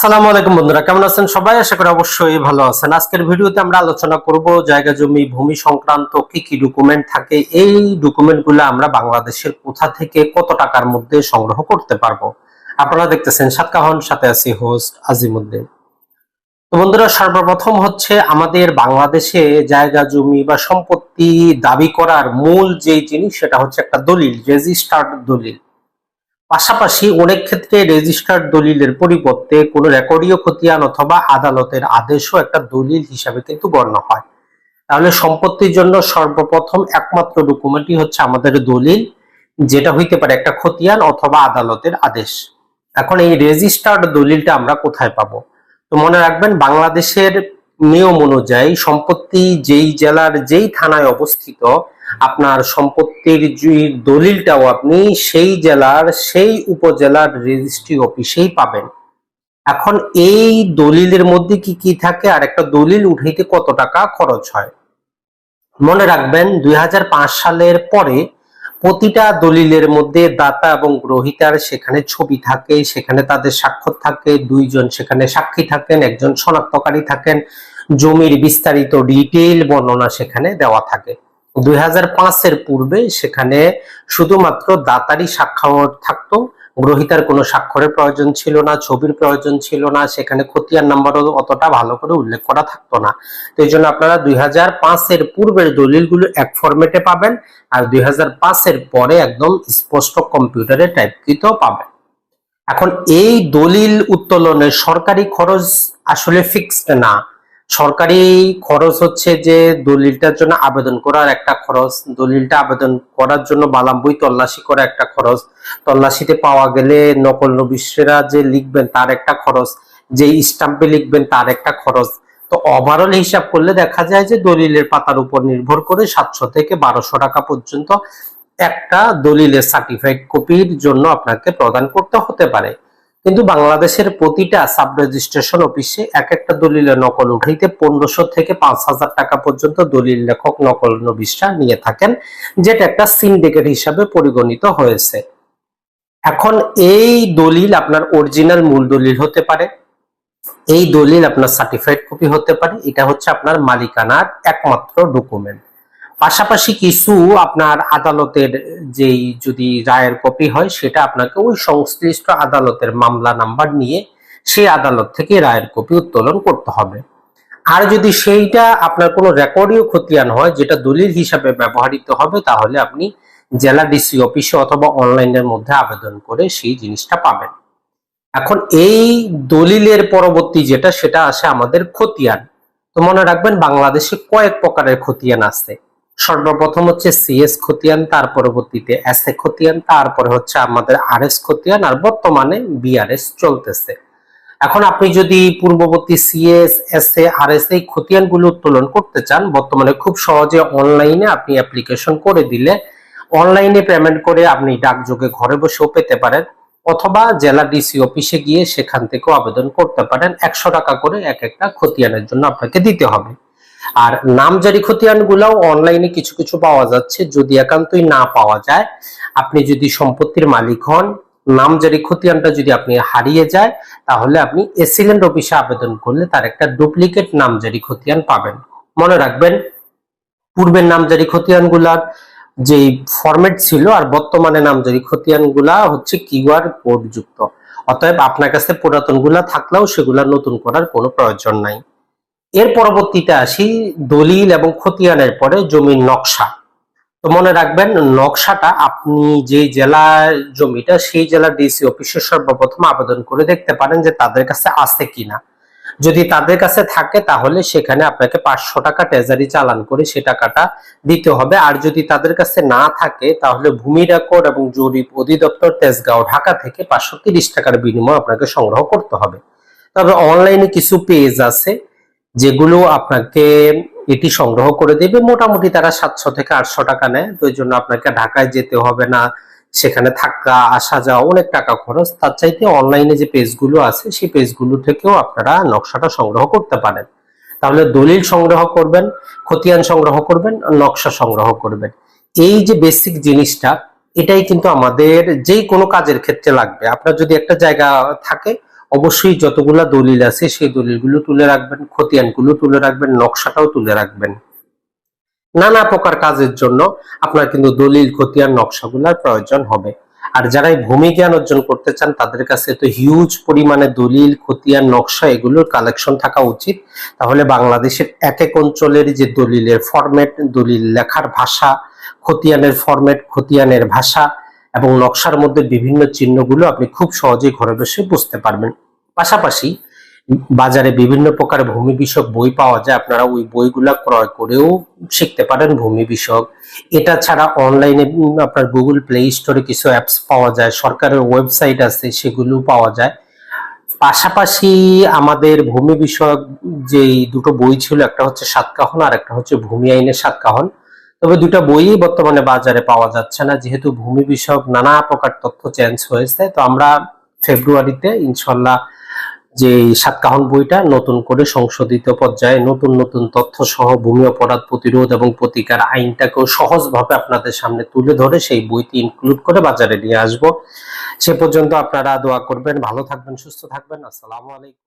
আসসালামু আলাইকুম বন্ধুরা, কেমন আছেন সবাই? আশা করি অবশ্যই ভালো আছেন। আজকের ভিডিওতে আমরা আলোচনা করব জায়গা জমি, ভূমি সংক্রান্ত কি কি ডকুমেন্ট থাকে। এই ডকুমেন্টগুলো আমরা বাংলাদেশের কোথা থেকে কত টাকার মধ্যে সংগ্রহ করতে পারব? আপনারা দেখতেছেন সাতকাহন, সাথে আছি হোস্ট আজিমুদ্দিন তো বন্ধুরা, সর্বপ্রথম হচ্ছে আমাদের বাংলাদেশে জায়গা জমি বা সম্পত্তি দাবি করার মূল যে জিনিস, সেটা হচ্ছে একটা দলিল রেজিস্টার্ড দলিল। পাশাপাশি অনেক ক্ষেত্রে রেজিস্টার্ড দলিলের পরিবর্তে কোনো রেকর্ডীয় খতিয়ান অথবা আদালতের আদেশও একটা দলিল হিসাবে কিন্তু গণ্য হয়। তাহলে সম্পত্তির জন্য সর্বপ্রথম একমাত্র ডকুমেন্টই হচ্ছে আমাদের দলিল, যেটা হইতে পারে একটা খতিয়ান অথবা আদালতের আদেশ। এখন এই রেজিস্টার্ড দলিলটা আমরা কোথায় পাবো? তো মনে রাখবেন, বাংলাদেশের নিয়ম অনুযায়ী সম্পত্তি যেই জেলার যেই থানায় অবস্থিত আপনার সম্পত্তির যে দলিলটাও আপনি সেই জেলার, সেই উপজেলার রেজিস্ট্রি অফিসেই পাবেন। এখন এই দলিলের মধ্যে কি কি থাকে? আর একটা দলিল উঠাইতে কত টাকা খরচ হয়? মনে রাখবেন, দুই সালের পরে প্রতিটা দলিলের মধ্যে দাতা এবং গ্রহিতার সেখানে ছবি থাকে, সেখানে তাদের স্বাক্ষর থাকে, দুইজন সেখানে সাক্ষী থাকেন, একজন শনাক্তকারী থাকেন, জমির বিস্তারিত ডিটেইল, বর্ণনা সেখানে দেওয়া থাকে। দুই হাজার পাঁচ এর পূর্বে সেখানে শুধুমাত্র দাতারই স্বাক্ষর থাকতো। গ্রহিতার কোনো স্বাক্ষরের প্রয়োজন ছিল না, ছবির প্রয়োজন ছিল না, সেখানে খতিয়ার নাম্বারও অতটা ভালো করে উল্লেখ করা থাকতো না। তো এই জন্য আপনারা দুই হাজার পাঁচ এর পূর্বের দলিলগুলো এক ফরম্যাটে পাবেন আর দুই হাজার পাঁচ এর পরে একদম স্পষ্ট কম্পিউটারে টাইপকৃত পাবেন। এখন এই দলিল উত্তোলনের সরকারি খরচ আসলে ফিক্সড না। সরকারি খরচ হচ্ছে যে দলিলটার জন্য আবেদন করার একটা খরচ, দলিলটা আবেদন করার জন্য বালাম বই তল্লাশি করা একটা খরচ। তল্লাশিতে পাওয়া গেলে নকল নবিশেরা যে লিখবেন তার একটা খরচ, যে স্টাম্পে লিখবেন তার একটা খরচ। তো ওভারঅল হিসাব করলে দেখা যায় যে দলিলের পাতার উপর নির্ভর করে সাতশো থেকে বারোশো টাকা পর্যন্ত একটা দলিলের সার্টিফাইড কপির জন্য আপনাকে প্রদান করতে হতে পারে। কিন্তু বাংলাদেশের প্রতিটা সাব রেজিস্ট্রেশন অফিসে এক একটা দলিলের নকল উঠাইতে পনেরোশো থেকে পাঁচ হাজার টাকা পর্যন্ত দলিল লেখক নকল নবিশরা নিয়ে থাকেন, যেটা একটা সিন্ডিকেট হিসাবে পরিগণিত হয়েছে। এখন এই দলিল আপনার অরিজিনাল মূল দলিল হতে পারে, এই দলিল আপনার সার্টিফাইড কপি হতে পারে, এটা হচ্ছে আপনার মালিকানার একমাত্র ডকুমেন্ট পাশাপাশি কিছু আপনার আদালতের যেই যদি রায়ের কপি হয়, সেটা আপনাকে ওই সংশ্লিষ্ট আদালতের মামলা নাম্বার নিয়ে সেই আদালত থেকে রায়ের কপি উত্তোলন করতে হবে। আর যদি সেইটা আপনার কোনো রেকর্ডীয় খতিয়ান হয়, যেটা দলিল হিসাবে ব্যবহৃত হবে, তাহলে আপনি জেলা ডিসি অফিসে অথবা অনলাইনের মধ্যে আবেদন করে সেই জিনিসটা পাবেন। এখন এই দলিলের পরবর্তী যেটা, সেটা আসে আমাদের খতিয়ান। তো মনে রাখবেন, বাংলাদেশে কয়েক প্রকারের খতিয়ান আছে। সর্বপ্রথম হচ্ছে সিএস খতিয়ান, তার পরবর্তীতে এস এ খতিয়ান তারপরে হচ্ছে আমাদের আর এস খতিয়ান আর বর্তমানে বিআরএস চলতেছে। এখন আপনি যদি পূর্ববর্তী CS S A R S এই খতিয়ানগুলো উত্তোলন করতে চান, বর্তমানে খুব সহজে অনলাইনে আপনি অ্যাপ্লিকেশন করে দিলে অনলাইনে পেমেন্ট করে আপনি ডাকযোগে ঘরে বসেও পেতে পারেন অথবা জেলা ডিসি অফিসে গিয়ে সেখান থেকেও আবেদন করতে পারেন। একশো টাকা করে এক একটা খতিয়ানের জন্য আপনাকে দিতে হবে। আর নামজারি খতিয়ান গুলাও অনলাইনে কিছু কিছু পাওয়া যাচ্ছে, যদি একান্তই না পাওয়া যায়, আপনি যদি সম্পত্তির মালিক হন নামজারি খতিয়ানটা যদি আপনি হারিয়ে যায়, তাহলে আপনি এসিলেন্ট অফিসে আবেদন করলে তার একটা ডুপ্লিকেট নামজারি খতিয়ান পাবেন। মনে রাখবেন, পূর্বের নামজারি খতিয়ানগুলার যে ফরম্যাট ছিল আর বর্তমানে নামজারি খতিয়ানগুলা হচ্ছে কিউআর কোড যুক্ত। অতএব আপনার কাছে পুরাতনগুলা থাকলেও সেগুলা নতুন করার কোনো প্রয়োজন নাই। এর পরবর্তীতে আসি দলিল এবং খতিয়ানের পরে জমির নকশা। তো মনে রাখবেন, নকশাটা আপনি যে জেলার জমিটা, সেই জেলার ডিসি অফিসে সর্বপ্রথম আবেদন করে দেখতে পারেন যে তাদের কাছে আছে কিনা। যদি তাদের কাছে থাকে, তাহলে সেখানে আপনাকে পাঁচশো টাকা ট্রেজারি চালান করে সে টাকাটা দিতে হবে। আর যদি তাদের কাছে না থাকে, তাহলে ভূমি রেকর্ড এবং জরিপ অধিদপ্তর তেজগাঁও, ঢাকা থেকে পাঁচশো তিরিশ টাকার বিনিময় আপনাকে সংগ্রহ করতে হবে। তবে অনলাইনে কিছু পেজ আছে। যেগুলো আপনাকে এটি সংগ্রহ করে দেবে, মোটামুটি তারা সাতশো থেকে আটশো টাকা নেয়। তো জন্য আপনাকে ঢাকায় যেতে হবে না, সেখানে থাকা, আসা যাওয়া অনেক টাকা খরচ। তার চাইতে অনলাইনে যে পেজগুলো আছে, সেই পেজগুলো থেকেও আপনারা নকশাটা সংগ্রহ করতে পারেন। তাহলে দলিল সংগ্রহ করবেন, খতিয়ান সংগ্রহ করবেন নকশা সংগ্রহ করবেন। এই যে বেসিক জিনিসটা, এটাই কিন্তু আমাদের যে কোনো কাজের ক্ষেত্রে লাগবে। আপনার যদি একটা জায়গা থাকে অবশ্যই যতগুলা দলিল আছে, সেই দলিলগুলো তুলে রাখবেন, খতিয়ানগুলো তুলে রাখবেন, নকশাটাও তুলে রাখবেন। নানা প্রকার কাজের জন্য আপনার কিন্তু দলিল, খতিয়ান, নকশাগুলার প্রয়োজন হবে। আর যারা ভূমি জ্ঞান অর্জন করতে চান, তাদের কাছে তো হিউজ পরিমাণে দলিল, খতিয়ান, নকশা, এগুলোর কালেকশন থাকা উচিত। তাহলে বাংলাদেশের এক এক অঞ্চলের যে দলিলের ফরম্যাট দলিল লেখার ভাষা, খতিয়ানের ফরম্যাট খতিয়ানের ভাষা এবং নকশার মধ্যে বিভিন্ন চিহ্নগুলো আপনি খুব সহজেই ঘরে বসে বুঝতে পারবেন। পাশাপাশি বাজারে বিভিন্ন প্রকার ভূমি বিষয়ক বই পাওয়া যায়, আপনারা ওই বইগুলা ক্রয় করেও শিখতে পারেন ভূমি বিষয়ক। এটা ছাড়া অনলাইনে আপনার গুগল প্লে স্টোরে কিছু অ্যাপস পাওয়া যায়, সরকারের ওয়েবসাইট আছে সেগুলো পাওয়া যায়। পাশাপাশি আমাদের ভূমি বিষয়ক যে দুটো বই ছিল, একটা হচ্ছে সাতকাহন আর একটা হচ্ছে ভূমি আইনের সাতকাহন। তবে দুটা বই বর্তমানে বাজারে পাওয়া যাচ্ছে না, যেহেতু ভূমি বিষয়ক নানা প্রকার তথ্য চেঞ্জ হয়েছে। তো আমরা ফেব্রুয়ারিতে ইনশাল্লাহ যে সাতকাহন বইটা নতুন করে সংশোধিত পর্যায়ে নতুন নতুন তথ্য সহ ভূমি অপরাধ প্রতিরোধ এবং প্রতিকার আইনটাকেও সহজভাবে আপনাদের সামনে তুলে ধরে সেই বইটি ইনক্লুড করে বাজারে নিয়ে আসব। সে পর্যন্ত আপনারা দোয়া করবেন, ভালো থাকবেন, সুস্থ থাকবেন। আসসালামু আলাইকুম।